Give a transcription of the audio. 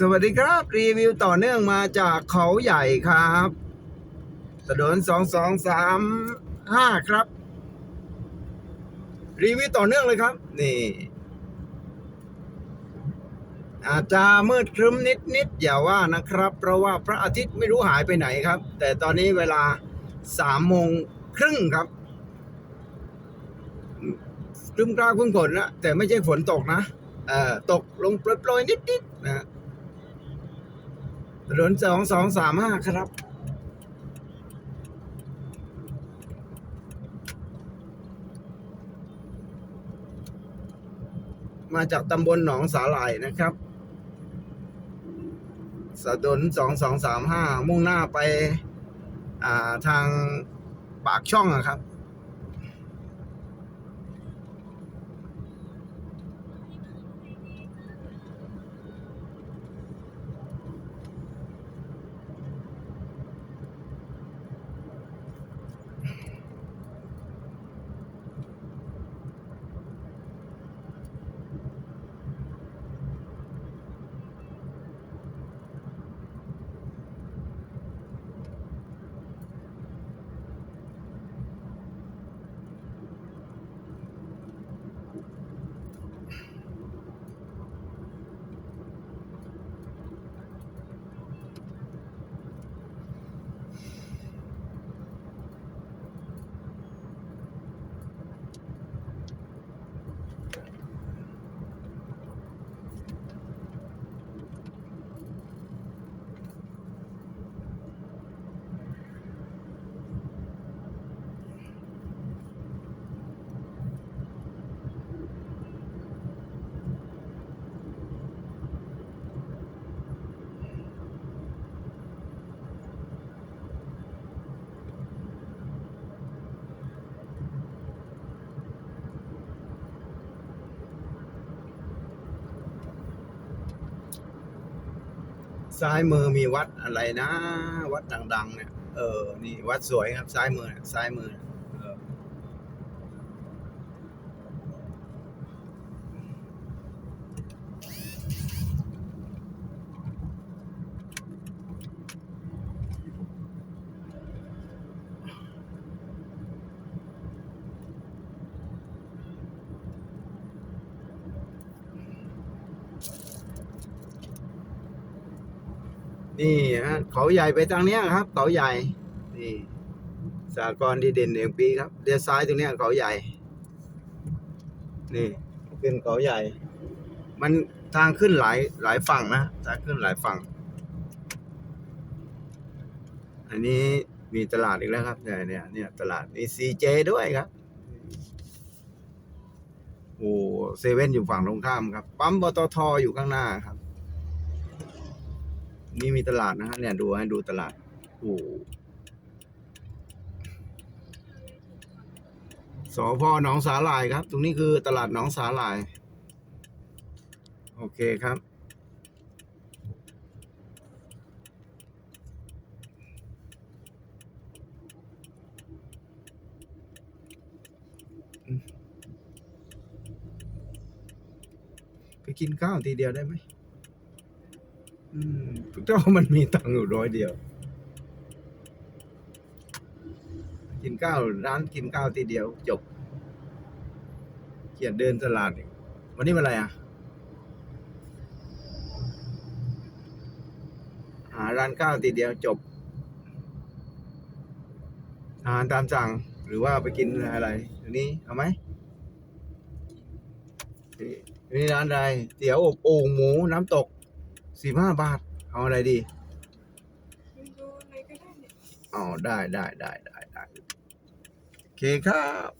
สวัสดีครับ รีวิวต่อเนื่องมาจากเขาใหญ่ครับถนนสองสองสามห้าครับ รีวิวต่อเนื่องเลยครับ นี่ อาจจะมืดครึ้มนิดนิดอย่าว่านะครับ เพราะว่าพระอาทิตย์ไม่รู้หายไปไหนครับ แต่ตอนนี้เวลาสามโมงครึ่งครับครึ้มกล้าครึ้มฝนนะแต่ไม่ใช่ฝนตกนะเอ่อตกลงโปรยๆนิดๆนะ นนสองสองสามห้าครับ มาจากตำบลหนองสาหร่ายนะครับสถนสองสองสามห้ามุ่งหน้าไป อ่าทางปากช่องอะครับ ซ้ายมือมีวัดอะไรนะ วัดดัง ๆ เนี่ย เออ นี่วัดสวยครับ ซ้ายมือซ้ายมือเออ นี่ฮะเขาใหญ่ไปทางเนี้ยครับ เขาใหญ่ นี่สากรณ์ดีเด่นแห่งปีครับเลี้ยวซ้ายตรงเนี้ยเขาใหญ่ นี่เป็นเขาใหญ่ มันทางขึ้นหลายหลายฝั่งนะทางขึ้นหลายฝั่ง อันนี้มีตลาดอีกแล้วครับเนี่ยเนี่ยเนี่ยตลาดมีซีเจด้วยครับโอ้เซเว่นอยู่ฝั่งตรงข้ามครับ ปั๊มปตทอยู่ข้างหน้าครับ นี่มีตลาดนะฮะเนี่ยดูให้ดูตลาดโอ้สพหนองสาหร่ายครับ ตรงนี้คือตลาดหนองสาหร่าย โอเคครับ ไปกินข้าวทีเดียวได้ไหม อืมเจ้ามันมีตังค์อยู่ร้อยเดียว กินข้าวร้านกินข้าวทีเดียวจบเกียดเดินตลาดอีกวันนี้วันอะไรอะ หาร้านข้าวทีเดียวจบ อาหารตามสั่งหรือว่าไปกินอะไรอันนี้เอาไหมนี่นี่ร้านอะไรเตี๋ยวอบโอ่งหมูน้ำตก สี่ห้าบาท เอาอะไรดีดูอะไรก็ได้เนี่ยอ๋อได้ได้ได้ได้ได้โอเคครับ